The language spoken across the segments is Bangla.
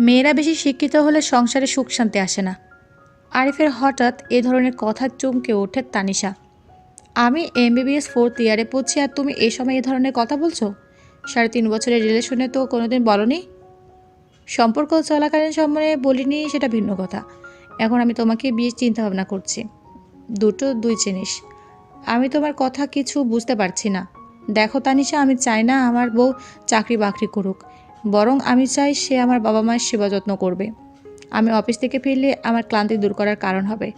মেয়েরা বেশি শিক্ষিত হলে সংসারে সুখ শান্তি আসে না। আরিফের হঠাৎ এ ধরনের কথা চমকে ওঠে তানিশা। আমি এমবিবিএস ফোর্থ ইয়ারে পড়ছি আর তুমি এই সময় এ ধরনের কথা বলছো? সাড়ে তিন বছরের রিলেশনে তো কোনোদিন বলনি? সম্পর্ক চলাকালীন সময়ে বলিনি, সেটা ভিন্ন কথা। এখন আমি তোমাকে চিন্তা ভাবনা করছি। দুটো দুই জিনিস আমি তোমার কথা কিছু বুঝতে পারছি না। দেখো তানিশা, আমি চাই না আমার বউ চাকরি বাকরি করুক। বরং আমি চাই সে আমার বাবা মায়ের সেবা যত্ন করবে। আমি অফিস থেকে ফিরলে আমার ক্লান্তি দূর করার কারণ হবে।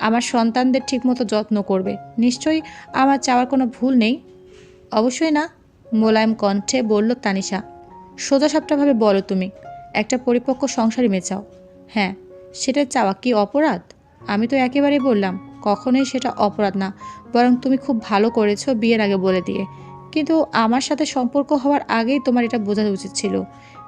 আমার সন্তানদের ঠিকমতো যত্ন করবে। নিশ্চয়ই আমার চাওয়ার কোনো ভুল নেই? অবশ্যই না, মোলায়েম কণ্ঠে বলল তানিশা। সোজা সাপটাভাবে বলো তুমি, একটা পরিপক্ক সংসারই মেচাও। হ্যাঁ সেটা চাওয়া কি অপরাধ? আমি তো একেবারেই বললাম, কখনোই সেটা অপরাধ না, বরং তুমি খুব ভালো করেছ বিয়ের আগে বলে দিয়ে। কিন্তু আমার সাথে সম্পর্ক হওয়ার আগেই তোমার এটা বোঝা উচিত ছিল।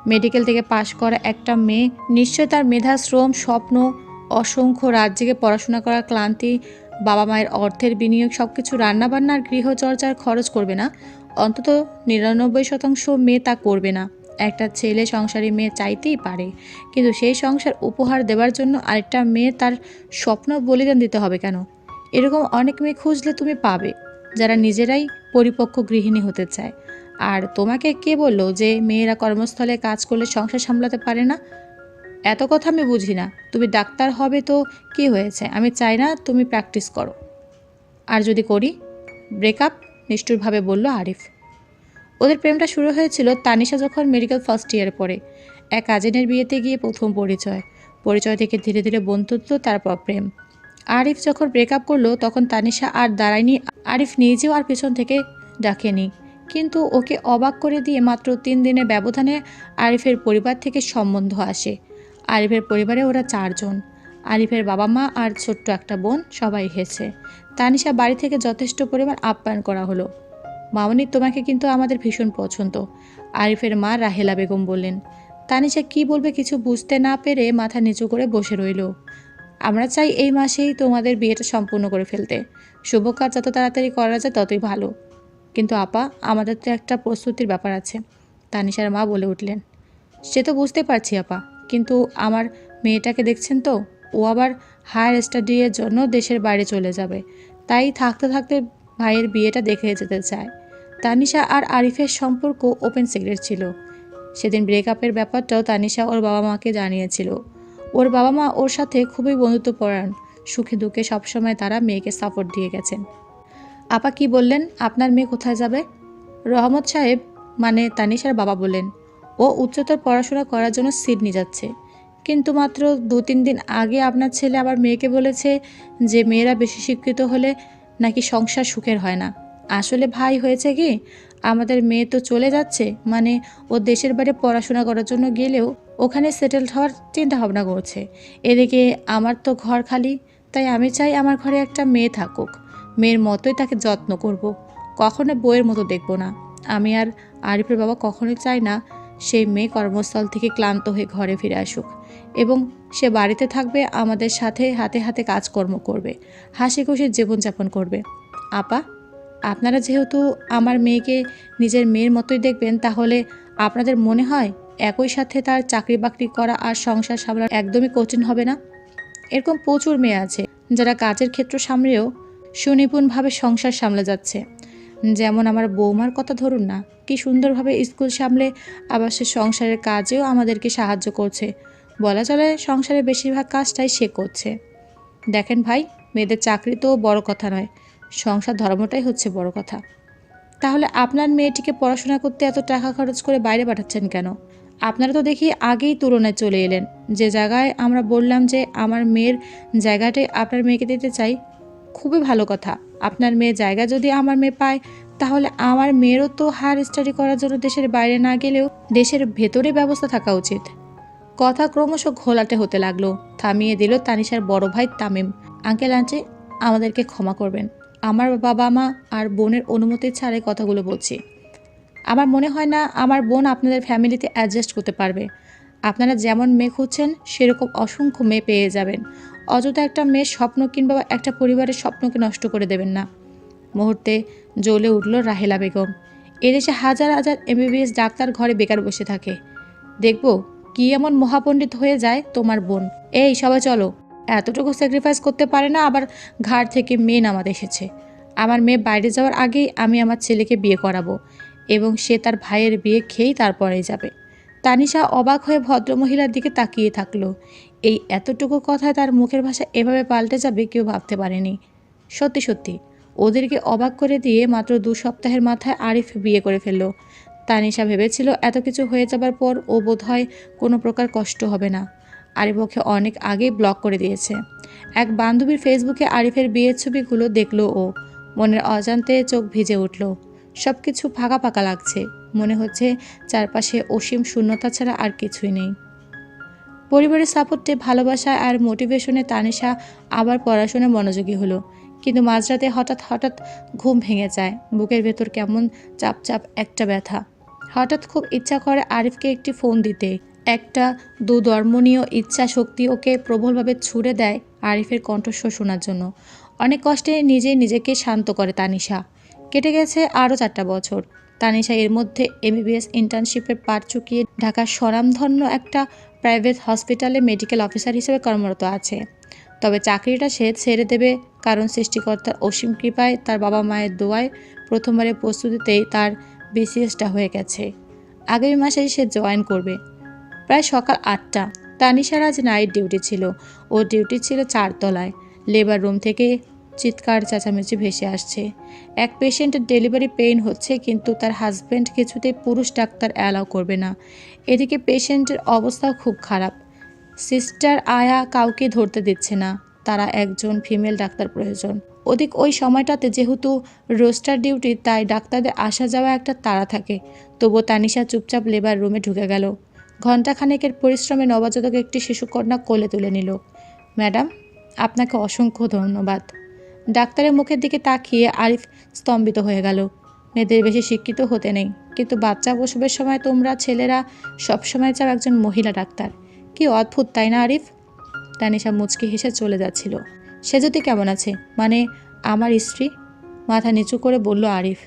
মেডিকেল থেকে পাশ করা একটা মেয়ে নিশ্চয় তার মেধা, শ্রম, স্বপ্ন, অসংখ্য রাত জেগে পড়াশোনা করার ক্লান্তি, বাবা মায়ের অর্থের বিনিয়োগ সব কিছু রান্নাবান্না আর গৃহচর্চার খরচ করবে না। অন্তত নিরানব্বই শতাংশ মেয়ে তা করবে না। একটা ছেলে সংসারী মেয়ে চাইতেই পারে। কিন্তু সেই সংসার উপহার দেওয়ার জন্য আরেকটা মেয়ে তার স্বপ্ন বলিদান দিতে হবে কেন? এরকম অনেক মেয়ে খুঁজলে তুমি পাবে। যারা নিজেরাই পরিপক্ক গৃহিণী হতে চায়। আর তোমাকে কে বলল যে মেয়েরা কর্মস্থলে কাজ করলে সংসার সামলাতে পারে না? এত কথা আমি বুঝি না। তুমি ডাক্তার হবে তো কি হয়েছে? আমি চাই না তুমি প্র্যাকটিস করো। আর যদি করি? ব্রেকআপ? নিষ্ঠুরভাবে বলল আরিফ। ওদের প্রেমটা শুরু হয়েছিল তানিশা যখন মেডিকেল ফার্স্ট ইয়ার পড়ে। এক কাজিনের বিয়েতে গিয়ে প্রথম পরিচয়। পরিচয় থেকে ধীরে ধীরে বন্ধুত্ব, তারপর প্রেম। আরিফ যখন ব্রেকআপ করল, তখন তানিশা আর দাঁড়ায়নি আরিফ নিজেও আর পেছন থেকে ডাকেনি। কিন্তু ওকে অবাক করে দিয়ে মাত্র তিন দিনের ব্যবধানে আরিফের পরিবার থেকে সম্বন্ধ আসে। আরিফের পরিবারে ওরা চারজন। আরিফের বাবা মা আর ছোট্ট একটা বোন সবাই এসেছে। তানিশা বাড়ি থেকে যথেষ্ট পরিমাণ আপ্যায়ন করা হলো। মামনি, তোমাকে কিন্তু আমাদের ভীষণ পছন্দ। আরিফের মা রাহেলা বেগম বললেন, তানিশা কি বলবে কিছু বুঝতে না পেরে মাথা নিচু করে বসে রইল। আমরা চাই এই মাসেই তোমাদের বিয়েটা সম্পূর্ণ করে ফেলতে। শুভ কাজ যত তাড়াতাড়ি করা যায় ততই ভালো। কিন্তু আপা, আমাদের তো একটা প্রস্তুতির ব্যাপার আছে, তানিশার মা বলে উঠলেন। সে তো বুঝতে পারছি আপা, কিন্তু আমার মেয়েটাকে দেখছেন তো? ও আবার হায়ার স্টাডির জন্য দেশের বাইরে চলে যাবে। তাই থাকতে থাকতে ভাইয়ের বিয়েটা দেখে যেতে চায়। তানিশা আর আরিফের সম্পর্ক ওপেন সিক্রেট ছিল। সেদিন ব্রেকআপের ব্যাপারটাও তানিশা ওর বাবা মাকে জানিয়েছিল। ওর বাবা মা ওর সাথে খুবই বন্ধুত্বপরায়ণ। সুখে দুঃখে সবসময় তারা মেয়েকে সাপোর্ট দিয়ে গেছেন। আপা কি বললেন? আপনার মেয়ে কোথায় যাবে? রহমত সাহেব মানে তানিশার বাবা বললেন, ও উচ্চতর পড়াশোনা করার জন্য সিডনি যাচ্ছে। কিন্তু মাত্র দু তিন দিন আগে আপনার ছেলে আবার মেয়েকে বলেছে যে মেয়েরা বেশি শিক্ষিত হলে নাকি সংসার সুখের হয় না। আসলে ভাই হয়েছে কি, আমাদের মেয়ে তো চলে যাচ্ছে মানে ও দেশের বাইরে পড়াশোনা করার জন্য গেলেও ওখানে সেটেলড হওয়ার চিন্তা ভাবনা করছে। এদিকে আমার তো ঘর খালি, তাই আমি চাই আমার ঘরে একটা মেয়ে থাকুক। মেয়ের মতোই তাকে যত্ন করব। কখনো বইয়ের মতো দেখব না। আমি আর আরিফের বাবা কখনোই চাই না সেই মেয়ে কর্মস্থল থেকে ক্লান্ত হয়ে ঘরে ফিরে আসুক। এবং সে বাড়িতে থাকবে, আমাদের সাথে হাতে হাতে কাজকর্ম করবে, হাসি খুশি জীবনযাপন করবে। আপা, আপনারা যেহেতু আমার মেয়েকে নিজের মেয়ের মতোই দেখবেন, তাহলে আপনাদের মনে হয় একই সাথে তার চাকরি বাকরি করা আর সংসার সামলানো একদমই কঠিন হবে না। এরকম প্রচুর মেয়ে আছে, যারা কাজের ক্ষেত্র সামলেও সুনিপুণভাবে সংসার সামলে যাচ্ছে। যেমন আমার বৌমার কথা ধরুন না, কি সুন্দরভাবে স্কুল সামলে আবার সে সংসারের কাজেও আমাদেরকে সাহায্য করছে। বলা চলে সংসারের বেশিরভাগ কাজটাই সে করছে। দেখেন ভাই, মেয়েদের চাকরি তো বড় কথা নয়, সংসার ধর্মটাই হচ্ছে বড় কথা। তাহলে আপনার মেয়েটিকে পড়াশোনা করতে এত টাকা খরচ করে বাইরে পাঠাচ্ছেন কেন? আপনারা তো দেখি আগেই তুলনায় চলে এলেন। যে জায়গায় আমরা বললাম যে আমার মেয়ের জায়গাটাই আপনার মেয়েকে দিতে চাই, খুবই ভালো কথা। আপনার মেয়ে জায়গা যদি আমার মেয়ে পায়, তাহলে আমার মেয়েরও তো হায়ার স্টাডি করার জন্য দেশের বাইরে না গেলেও দেশের ভেতরে ব্যবস্থা থাকা উচিত। কথা ক্রমশ ঘোলাটে হতে লাগল। থামিয়ে দিল তানিশার বড় ভাই তামিম। আঙ্কেল, আন্টি, আমাদেরকে ক্ষমা করবেন। আমার বাবা মা আর বোনের অনুমতি ছাড়াই কথাগুলো বলছি। আমার মনে হয় না আমার বোন আপনাদের ফ্যামিলিতে অ্যাডজাস্ট করতে পারবে। আপনারা যেমন মেয়ে খুঁজছেন, সেরকম অসংখ্য মেয়ে পেয়ে যাবেন। অযথা একটা মেয়ের স্বপ্ন কিংবা একটা পরিবারের স্বপ্নকে নষ্ট করে দেবেন না। মুহূর্তে জ্বলে উঠল রাহেলা বেগম। এদেশে হাজার হাজার এমবিবিএস ডাক্তার ঘরে বেকার বসে থাকে। দেখব কি এমন মহাপণ্ডিত হয়ে যায় তোমার বোন। এই, সবাই চলো। এতটুকু স্যাক্রিফাইস করতে পারে না, আবার ঘাট থেকে মেয়ে নামাতে এসেছে। আমার মেয়ে বাইরে যাওয়ার আগেই আমি আমার ছেলেকে বিয়ে করাবো। এবং সে তার ভাইয়ের বিয়ে খেয়েই তারপরেই যাবে। তানিশা অবাক হয়ে ভদ্রমহিলার দিকে তাকিয়ে থাকল। এই এতটুকু কথায় তার মুখের ভাষা এভাবে পাল্টে যাবে কেউ ভাবতে পারেনি। সত্যি সত্যি, ওদেরকে অবাক করে দিয়ে মাত্র দু সপ্তাহের মাথায় আরিফ বিয়ে করে ফেলল। তানিশা ভেবেছিল এত কিছু হয়ে যাবার পর ও বোধহয় কোনো প্রকার কষ্ট হবে না। আরিফ ওকে অনেক আগেই ব্লক করে দিয়েছে। এক বান্ধবীর ফেসবুকে আরিফের বিয়ের ছবিগুলো দেখল ও। মনের অজান্তে চোখ ভিজে উঠল। সব কিছু ফাঁকা ফাঁকা লাগছে। মনে হচ্ছে চারপাশে অসীম শূন্যতা ছাড়া আর কিছুই নেই। পরিবারের সাপোর্টে, ভালোবাসা আর মোটিভেশনে তানিশা আবার পড়াশোনায় মনোযোগী হলো। কিন্তু মাঝরাতে হঠাৎ হঠাৎ ঘুম ভেঙে যায়। বুকের ভেতর কেমন চাপ চাপ একটা ব্যথা। হঠাৎ খুব ইচ্ছা করে আরিফকে একটি ফোন দিতে। একটা দুধর্মনীয় ইচ্ছা শক্তি ওকে প্রবলভাবে ছুড়ে দেয় আরিফের কণ্ঠস্বর শোনার জন্য। অনেক কষ্টে নিজে নিজেকে শান্ত করে তানিশা। কেটে গেছে আরও চারটা বছর। তানিশা এর মধ্যে এমবিবিএস ইন্টার্নশিপের পাট চুকিয়ে ঢাকার স্বনামধন্য একটা প্রাইভেট হসপিটালে মেডিকেল অফিসার হিসেবে কর্মরত আছে। তবে চাকরিটা সে ছেড়ে দেবে কারণ সৃষ্টিকর্তার অসীম কৃপায় তার বাবা মায়ের দোয়ায় প্রথমবারের প্রস্তুতিতেই তার বিসিএসটা হয়ে গেছে। আগামী মাসেই সে জয়েন করবে। প্রায় সকাল আটটা তানিশার আজ নাইট ডিউটি ছিল। ও ডিউটি ছিল চারতলায়। লেবার রুম থেকে চিৎকার চেঁচামেচি ভেসে আসছে। এক পেশেন্টের ডেলিভারি পেইন হচ্ছে, কিন্তু তার হাজব্যান্ড কিছুতেই পুরুষ ডাক্তার অ্যালাউ করবে না। এদিকে পেশেন্টের অবস্থাও খুব খারাপ। সিস্টার আয়া কাউকে ধরতে দিচ্ছে না। তারা একজন ফিমেল ডাক্তার প্রয়োজন। ওদিক ওই সময়টাতে যেহেতু রোস্টার ডিউটি তাই ডাক্তারদের আসা যাওয়া একটা তাড়া থাকে। তবুও তানিশা চুপচাপ লেবার রুমে ঢুকে গেল। ঘণ্টাখানেকের পরিশ্রমে নবজাতক একটি শিশুকন্যা কোলে তুলে নিল। ম্যাডাম, আপনাকে অসংখ্য ধন্যবাদ। ডাক্তারের মুখের দিকে তাকিয়ে আরিফ স্তম্ভিত হয়ে গেল। মেয়েদের বেশি শিক্ষিত হতে নেই। কিন্তু বাচ্চা প্রসবের সময় তোমরা ছেলেরা সবসময় চাও একজন মহিলা ডাক্তার। কি অদ্ভুত, তাই না, আরিফ? তানিশা মুচকি হেসে চলে যাচ্ছিল। সে যদি কেমন আছে? মানে আমার স্ত্রী? মাথা নিচু করে বলল আরিফ।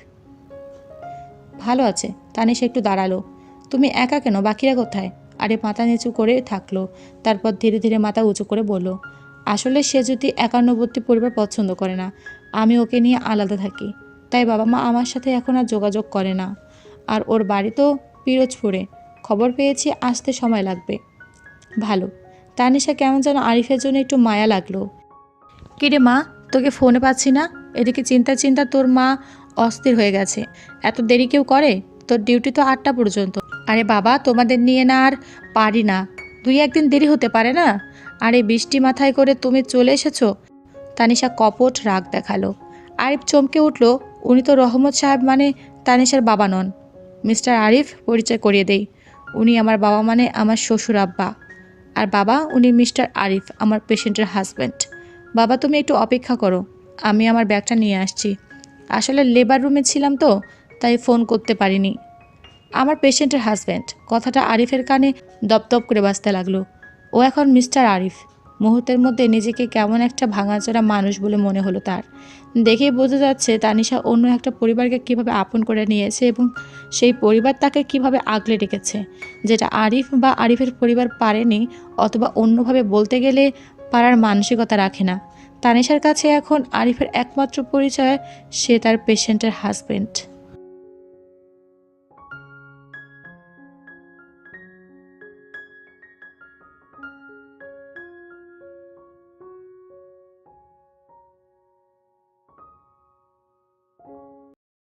ভালো আছে। তানিশা একটু দাঁড়াল। তুমি একা কেন? বাকিরা কোথায়? আরে মাথা নিচু করে থাকল। তারপর ধীরে ধীরে মাথা উঁচু করে বলল আসলে সে যদি একান্নবর্তী পরিবার পছন্দ করে না, আমি ওকে নিয়ে আলাদা থাকি। তাই বাবা মা আমার সাথে এখন আর যোগাযোগ করে না। আর ওর বাড়ি তো পিরোজপুরে। খবর পেয়েছি, আসতে সময় লাগবে। ভালো। তানিশা কেমন যেন আরিফের জন্য একটু মায়া লাগল। কিরে মা, তোকে ফোনে পাচ্ছি না? এদিকে চিন্তা চিন্তা তোর মা অস্থির হয়ে গেছে। এত দেরি কেউ করে? তোর ডিউটি তো আটটা পর্যন্ত। আরে বাবা, তোমাদের নিয়ে না আর পারি না। দুই একদিন দেরি হতে পারে না? আর এই বৃষ্টি মাথায় করে তুমি চলে এসেছ? তানিশা কপট রাগ দেখাল। আরিফ চমকে উঠল, উনি তো রহমত সাহেব মানে তানিশার বাবা নন। মিস্টার আরিফ, পরিচয় করিয়ে দেই। উনি আমার বাবা মানে আমার শ্বশুর আব্বা। আর বাবা, উনি মিস্টার আরিফ, আমার পেশেন্টের হাজব্যান্ড। বাবা, তুমি একটু অপেক্ষা করো। আমি আমার ব্যাগটা নিয়ে আসছি। আসলে লেবার রুমে ছিলাম তো, তাই ফোন করতে পারিনি। আমার পেশেন্টের হাজব্যান্ড কথাটা আরিফের কানে দপদপ করে বাজতে লাগল। ও এখন মিস্টার আরিফ। মুহূর্তের মধ্যে নিজেকে কেমন একটা ভাঙাচোরা মানুষ বলে মনে হলো তার। দেখেই বোঝা যাচ্ছে তানিশা অন্য একটা পরিবারকে কীভাবে আপন করে নিয়েছে এবং সেই পরিবার তাকে কীভাবে আগলে রেখেছে। যেটা আরিফ বা আরিফের পরিবার পারেনি অথবা অন্যভাবে বলতে গেলে পারার মানসিকতা রাখে না। তানিশার কাছে এখন আরিফের একমাত্র পরিচয় সে তার পেশেন্টের হাজবেন্ড।